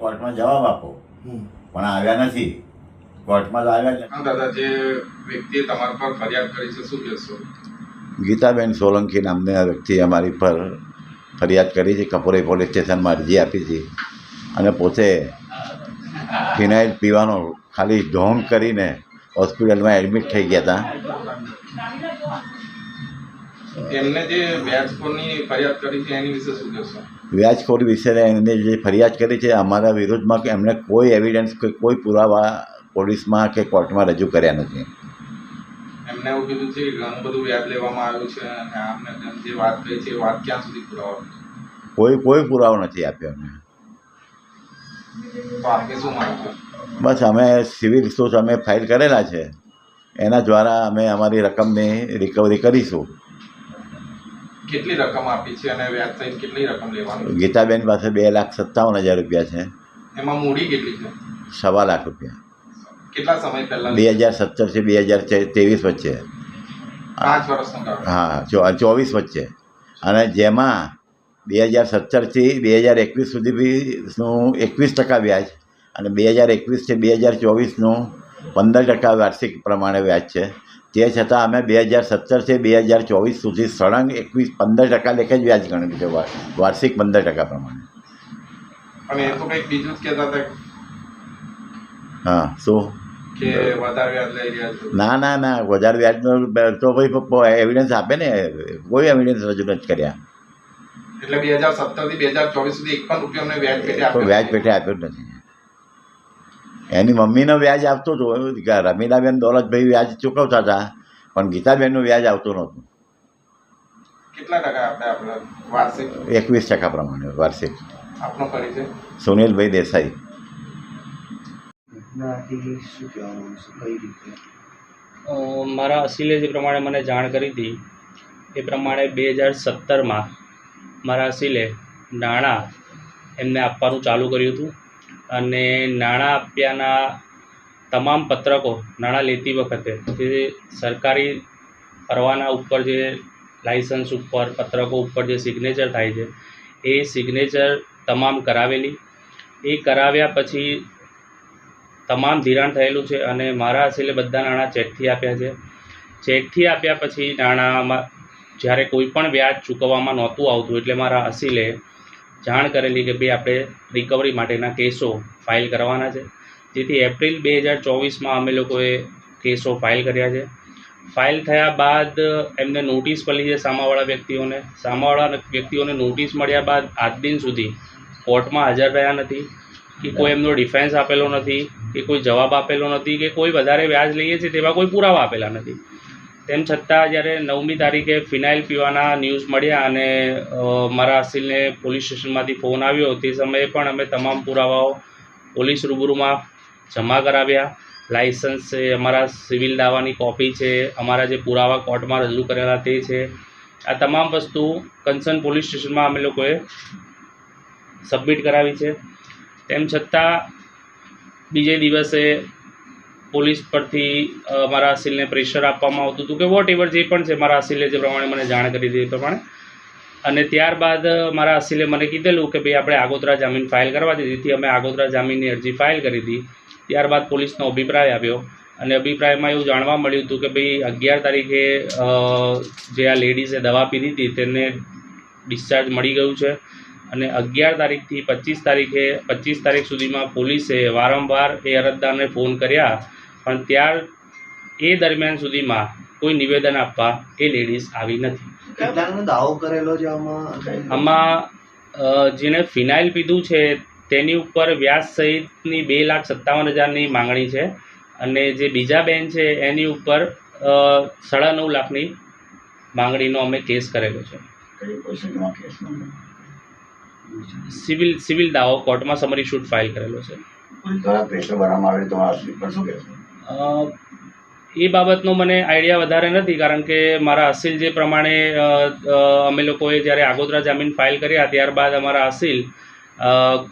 કોર્ટમાં જવાબ આપો. પણ આવ્યા નથી. કોર્ટમાં તો આવ્યા નથી. દાદા જે વ્યક્તિએ તમારા પર ફરિયાદ કરી છે શું કહેશો? ગીતાબેન સોલંકી નામની વ્યક્તિએ અમારી પર ફરિયાદ કરી છે કપોરે પોલીસ સ્ટેશનમાં અરજી આપી હતી અને પોતે ફિનાઇલ પીવાનો ખાલી ઢોંગ કરીને હોસ્પિટલમાં એડમિટ થઈ ગયા હતા. એમને જે વ્યાજખોરની ફરિયાદ કરી છે એની વિશે શું કહેશો? વ્યાજખોરી વિશે એમને જે ફરિયાદ કરી છે અમારા વિરોધમાં કે એમણે કોઈ એવિડન્સ કે કોઈ પુરાવા પોલીસમાં કે કોર્ટમાં રજૂ કર્યા નથી. એમને એવું કીધું છે ઘણું બધું વ્યાજ લેવામાં આવ્યું છે અને આમને જે વાત કરી છે એ વાત ક્યાં સુધી પુરાવા કોઈ કોઈ પુરાવો નથી આપ્યો અમને બસ અમે સિવિલ રિસોર્સ અમે ફાઇલ કરેલા છે. એના દ્વારા અમે અમારી રકમની રિકવરી કરીશું. કેટલી રકમ આપી છે અને વ્યાજ સહિત કેટલી રકમ લેવાની ગીતાબેન પાસે બે લાખ સત્તાવન હજાર રૂપિયા છે. એમાં મૂડી કેટલી છે? સવા લાખ રૂપિયા. કેટલા સમય પહેલા બે હજાર સત્તરથી બે હજાર ત્રેવીસ વચ્ચે. પાંચ વર્ષનો ગાળો હા ચો- ચોવીસ વચ્ચે. અને જેમાં બે હજાર સત્તરથી બે હજાર એકવીસ સુધી બીનું એકવીસ ટકા વ્યાજ અને બે હજાર એકવીસથી બે હજાર ચોવીસનું પંદર ટકા વાર્ષિક પ્રમાણે વ્યાજ છે. તે છતાં અમે બે હજાર સત્તરથી બે હજાર ચોવીસ સુધી સળંગ એકવીસ પંદર ટકા લેખે જ વ્યાજ ગણ્યું છે વાર્ષિક પંદર ટકા પ્રમાણે. અને એ તો કંઈક બીજું જ કહેતા હતા. હા શું? ના ના ના વધારે વ્યાજનો તો ભાઈ એવિડન્સ આપે ને કોઈ એવિડન્સ રજૂ નથી કર્યા. એટલે બે હજાર સત્તરથી બે હજાર ચોવીસ સુધી એક પણ રૂપિયા વ્યાજ પેટે આપ્યો. વ્યાજ પેટે આપ્યું જ નથી. એની મમ્મીનો વ્યાજ આવતો હતો કે રમીલાબેન દોલતભાઈ વ્યાજ ચૂકવતા હતા પણ ગીતાબેનનું વ્યાજ આવતું નહોતું. કેટલા ટકા આપણે આપણે વાર્ષિક? એકવીસ ટકા પ્રમાણે વાર્ષિક. આપનો પરિચય? સુનિલભાઈ દેસાઈ. મારા અસીલે જે પ્રમાણે મને જાણ કરી હતી એ પ્રમાણે બે હજાર સત્તરમાં મારા અસીલે નાણાં એમને આપવાનું ચાલુ કર્યું હતું. અને નાણાં આપ્યાના તમામ પત્રકો નાણાં લેતી વખતે જે સરકારી પરવાના ઉપર જે લાઇસન્સ ઉપર, પત્રકો ઉપર જે સિગ્નેચર થાય છે, એ સિગ્નેચર તમામ કરાવેલી. એ કરાવ્યા પછી તમામ ધિરાણ થયેલું છે અને મારા અસીલે બધા નાણાં ચેકથી આપ્યા છે. ચેકથી આપ્યા પછી નાણાંમાં જ્યારે કોઈ પણ વ્યાજ ચૂકવવામાં નહોતું આવતું એટલે મારા અસીલે જાણ કરેલી કે ભાઈ આપણે રિકવરી માટેના કેસો ફાઇલ કરવાના છે. જેથી એપ્રિલ બે હજાર ચોવીસમાં અમે લોકોએ કેસો ફાઇલ કર્યા છે. ફાઇલ થયા બાદ એમને નોટિસ મળી છે સામાવાળા વ્યક્તિઓને. સામાવાળા વ્યક્તિઓને નોટિસ મળ્યા બાદ આજ દિન સુધી કોર્ટમાં હાજર રહ્યા નથી, કે કોઈ એમનો ડિફેન્સ આપેલો નથી, કે કોઈ જવાબ આપેલો નથી, કે કોઈ વધારે વ્યાજ લઈએ છીએ તેવા કોઈ પુરાવા આપેલા નથી. તેમ છતાં જ્યારે નવમી તારીખે ફિનાઇલ પીવાના ન્યૂઝ મળ્યા અને મારા અસિલને પોલીસ સ્ટેશનમાંથી ફોન આવ્યો, તે સમયે પણ અમે તમામ પુરાવાઓ પોલીસ રૂબરૂમાં જમા કરાવ્યા. લાઇસન્સ છે, અમારા સિવિલ દાવાની કોપી છે, અમારા જે પુરાવા કોર્ટમાં રજૂ કરેલા તે છે. આ તમામ વસ્તુ કન્સર્ન પોલીસ સ્ટેશનમાં અમે લોકોએ સબમિટ કરાવી છે. તેમ છતાં, બીજે દિવસે પોલીસ પરથી મારા અસીલને પ્રેશર આપવામાં આવતું હતું કે વોટ એવર જે પણ છે, મારા અસીલે જે પ્રમાણે મને જાણ કરી હતી એ પ્રમાણે. અને ત્યારબાદ મારા અસીલે મને કીધેલું કે ભાઈ આપણે આગોતરા જામીન ફાઇલ કરવા દીધી જેથી અમે આગોતરા જામીનની અરજી ફાઇલ કરી હતી. ત્યારબાદ પોલીસનો અભિપ્રાય આવ્યો. અને અભિપ્રાયમાં એવું જાણવા મળ્યું હતું કે ભાઈ અગિયાર તારીખે જે આ લેડીઝે દવા પીધી હતી તેને ડિસ્ચાર્જ મળી ગયું છે. અને અગિયાર તારીખથી પચીસ તારીખે, પચીસ તારીખ સુધીમાં પોલીસે વારંવાર એ અરજદારને ફોન કર્યા પણ ત્યાર એ દરમિયાન સુધીમાં કોઈ નિવેદન આપવા એ લેડીઝ આવી નથી. દાવો કરેલો છે આમાં? આમાં અ, જેણે ફિનાઇલ પીધું છે તેની ઉપર વ્યાજ સહિતની બે લાખ સત્તાવન હજારની માંગણી છે અને જે બીજા બેન છે એની ઉપર સાડા નવ લાખની માંગણીનો અમે કેસ કરેલો છે. સિવિલ સિવિલ દાવો કોર્ટમાં સમરી શૂટ ફાઇલ કરેલો છે. એ બાબતનો મને આઈડિયા વધારે નથી, કારણ કે મારા અસીલ જે પ્રમાણે અમે લોકોએ જ્યારે આગોતરા જામીન ફાઇલ કર્યા, ત્યારબાદ અમારા અસીલ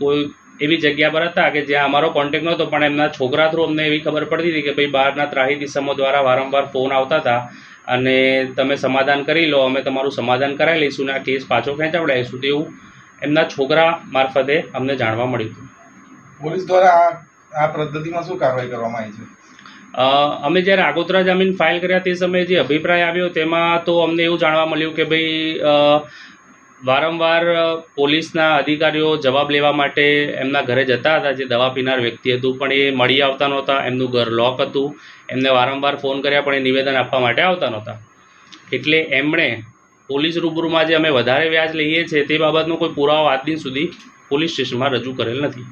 કોઈ એવી જગ્યા પર હતા કે જ્યાં અમારો કોન્ટેક નહોતો, પણ એમના છોકરા થ્રુ અમને એવી ખબર પડતી હતી કે ભાઈ બહારના ત્રાહી દિસમો દ્વારા વારંવાર ફોન આવતા હતા, અને તમે સમાધાન કરી લો, અમે તમારું સમાધાન કરાવી લઈશું ને આ કેસ પાછો ખેંચાવડાવીશું તેવું એમના છોકરા મારફતે અમને જાણવા મળ્યું હતું. પોલીસ દ્વારા આ પદ્ધતિમાં શું કાર્યવાહી કરવામાં આવી છે? અમે જ્યારે આગોતરા જામીન ફાઇલ કર્યા તે સમયે જે અભિપ્રાય આવ્યો તેમાં તો અમને એવું જાણવા મળ્યું કે ભાઈ વારંવાર પોલીસના અધિકારીઓ જવાબ લેવા માટે એમના ઘરે જતા હતા, જે દવા પીનાર વ્યક્તિ હતું, પણ એ મળી આવતા નહોતા, એમનું ઘર લોક હતું, એમને વારંવાર ફોન કર્યા પણ એ નિવેદન આપવા માટે આવતા નહોતા. એટલે એમણે પોલીસ રૂબરૂમાં જે અમે વધારે વ્યાજ લઈએ છીએ તે બાબતનો કોઈ પુરાવો આજ દિન સુધી પોલીસ સ્ટેશનમાં રજૂ કરેલ નથી.